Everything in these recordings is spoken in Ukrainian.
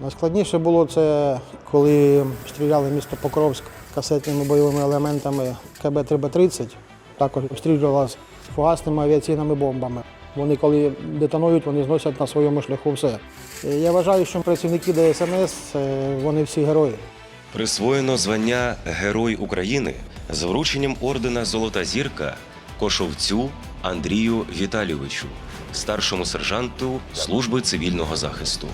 Найскладніше було це, коли стріляли місто Покровськ касетними бойовими елементами КБ-3Б-30. Також обстрілювалися фугасними авіаційними бомбами. Вони, коли детонують, вони зносять на своєму шляху все. Е, Я вважаю, що працівники ДСНС е, вони всі герої. Присвоєно звання Герой України з врученням ордена Золота зірка Кошовцю Андрію Віталійовичу, старшому сержанту служби цивільного захисту.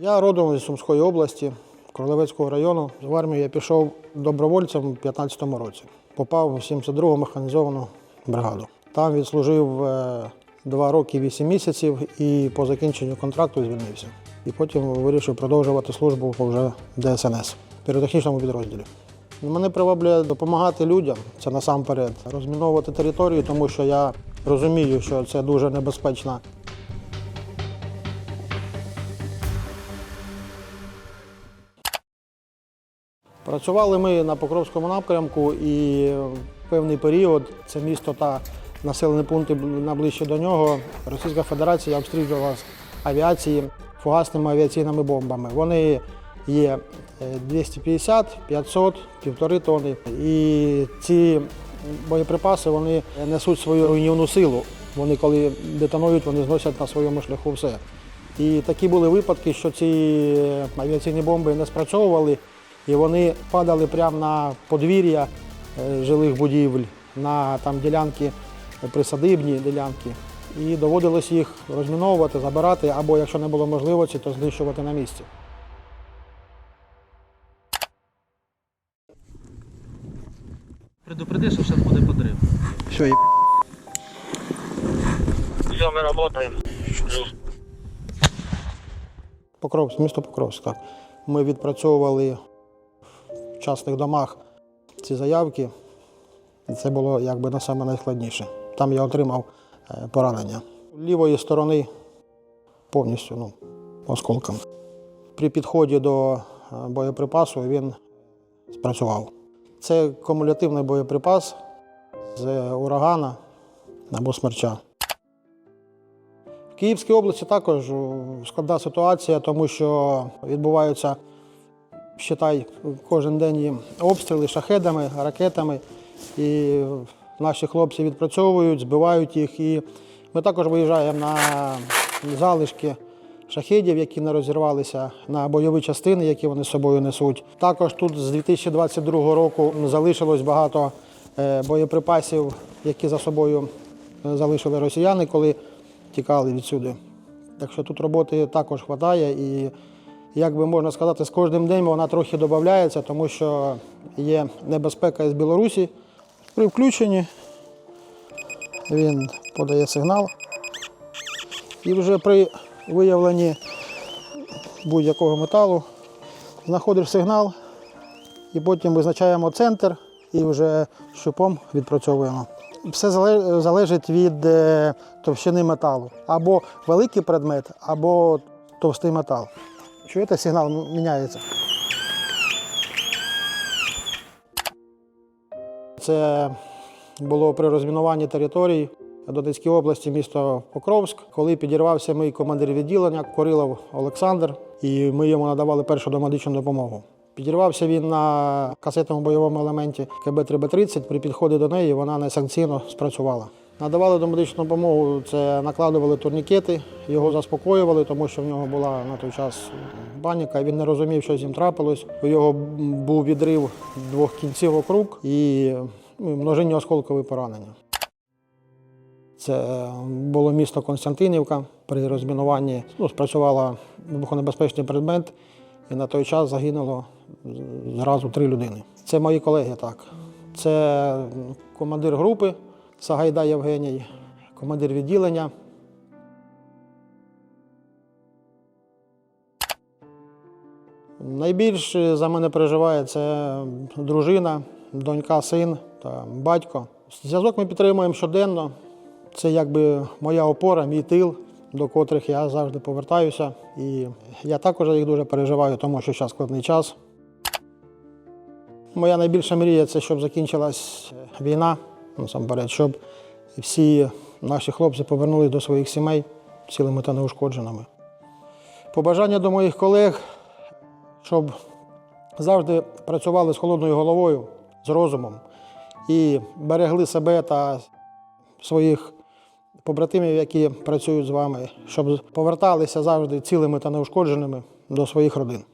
Я родом зі Сумської області, Кролевецького району. В армію я пішов добровольцем у 15-му році. Попав в 72-го механізовану бригаду. Там відслужив е, два роки 8 місяців і по закінченню контракту звільнився. І потім вирішив продовжувати службу вже ДСНС, в піротехнічному підрозділі. Мене приваблює допомагати людям, це насамперед, розміновувати територію, тому що я розумію, що це дуже небезпечна Працювали ми на Покровському напрямку і певний період це місто та населені пункти найближче до нього. Російська Федерація обстрілювала з авіації фугасними авіаційними бомбами. Вони є е, 250, 500, півтори тони. І ці боєприпаси вони несуть свою руйнівну силу. Вони, коли детонують, вони зносять на своєму шляху все. І такі були випадки, що ці авіаційні бомби не спрацьовували, і вони падали прямо на подвір'я е, жилих будівель, на там ділянки, присадибні ділянки. І доводилось їх розміновувати, забирати, або якщо не було можливості, то знищувати на місці. Предупреди, що зараз буде подрив. Все, Все, мы работаем. Покровськ, місто Покровськ, так. Ми відпрацьовували частних домах ці заявки. Це було якби на саме найскладніше. Там я отримав е, поранення. Лівої сторони повністю ну, осколком. При підході до е, боєприпасу він спрацював. Це кумулятивний боєприпас з урагана або смерча. В Київській області також складна ситуація, тому що відбуваються, считай, кожен день і обстріли шахедами, ракетами. І наші хлопці відпрацьовують, збивають їх. І ми також виїжджаємо на залишки шахедів, які не розірвалися, на бойові частини, які вони з собою несуть. Також тут з 2022 року залишилось багато е, боєприпасів, які за собою е, залишили росіяни, коли тікали відсюди. Так що тут роботи також вистачає як би можна сказати, з кожним днем вона трохи додається, тому що є небезпека із Білорусі. При включенні він подає сигнал. І вже при виявленні будь-якого металу знаходиш сигнал, і потім визначаємо центр і вже щупом відпрацьовуємо. Все залежить від е, товщини металу. Або великий предмет, або товстий метал. Чуєте, сигнал міняється. Це було при розмінуванні територій Донецькій області, місто Покровськ, коли підірвався мій командир відділення Корилов Олександр, і ми йому надавали першу домедичну допомогу. Підірвався він на касетному бойовому елементі КБ-3Б30. При підході до неї вона несанкційно спрацювала. Надавали домедичну допомогу, це накладували турнікети, його заспокоювали, тому що в нього була на той час паніка. Він не розумів, що з ним трапилось. У його був відрив двох кінцівок рук і ну, множинні осколкові поранення. Це було місто Константинівка. При розмінуванні ну, спрацювала вибухонебезпечний предмет, і на той час загинуло зразу три людини. Це мої колеги, так. Це командир групи Сагайда Євгеній, командир відділення. Найбільше за мене переживає це дружина, донька, син та батько. Зв'язок ми підтримуємо щоденно. Це якби моя опора, мій тил, до котрих я завжди повертаюся. І я також їх дуже переживаю, тому що зараз складний час. Моя найбільша мрія це щоб закінчилась війна, насамперед, щоб всі наші хлопці повернулись до своїх сімей цілими та неушкодженими. Побажання до моїх колег, щоб завжди працювали з холодною головою, з розумом і берегли себе та своїх побратимів, які працюють з вами, щоб поверталися завжди цілими та неушкодженими до своїх родин.